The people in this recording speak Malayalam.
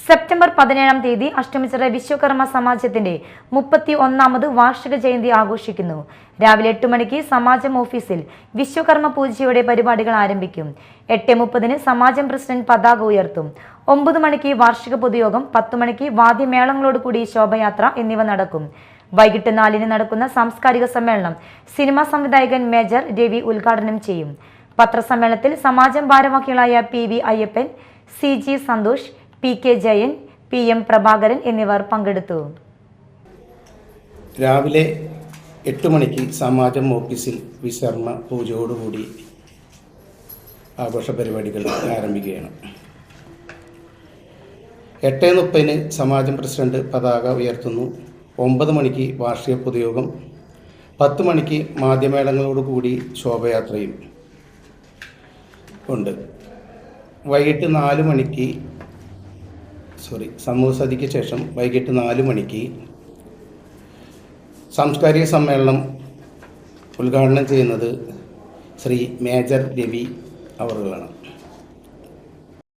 സെപ്റ്റംബർ പതിനേഴാം തീയതി അഷ്ടമിച്ചിറ വിശ്വകർമ്മ സമാജത്തിന്റെ മുപ്പത്തി ഒന്നാമത് വാർഷിക ജയന്തി ആഘോഷിക്കുന്നു. രാവിലെ എട്ട് മണിക്ക് സമാജം ഓഫീസിൽ വിശ്വകർമ്മ പൂജയുടെ പരിപാടികൾ ആരംഭിക്കും. എട്ട് മുപ്പതിന് സമാജം പ്രസിഡന്റ് പതാക ഉയർത്തും. ഒമ്പത് മണിക്ക് വാർഷിക പൊതുയോഗം പത്ത് മണിക്ക് വാദ്യമേളങ്ങളോടുകൂടി ശോഭയാത്ര എന്നിവ നടക്കും. വൈകിട്ട് നാലിന് നടക്കുന്ന സാംസ്കാരിക സമ്മേളനം സിനിമാ സംവിധായകൻ മേജർ രവി ഉദ്ഘാടനം ചെയ്യും. പത്രസമ്മേളനത്തിൽ സമാജം ഭാരവാഹികളായ P V Ayyappan C G Santhosh P K Jayan P M Prabhakaran എന്നിവർ പങ്കെടുത്തു. രാവിലെ എട്ട് മണിക്ക് സമാജം ഓഫീസിൽ വിശർമ്മ പൂജയോടുകൂടി ആഘോഷ പരിപാടികൾ ആരംഭിക്കുകയാണ്. എട്ട് മുപ്പതിന് സമാജം പ്രസിഡന്റ് പതാക ഉയർത്തുന്നു. ഒമ്പത് മണിക്ക് വാർഷിക പൊതുയോഗം. പത്ത് മണിക്ക് മാധ്യമേളങ്ങളോടുകൂടി ശോഭയാത്രയും ഉണ്ട്. വൈകിട്ട് നാല് മണിക്ക് സോറി സമൂഹസതിക്ക് ശേഷം വൈകിട്ട് നാല് മണിക്ക് സാംസ്കാരിക സമ്മേളനം ഉദ്ഘാടനം ചെയ്യുന്നത് ശ്രീ മേജർ രവി അവറുകളാണ്.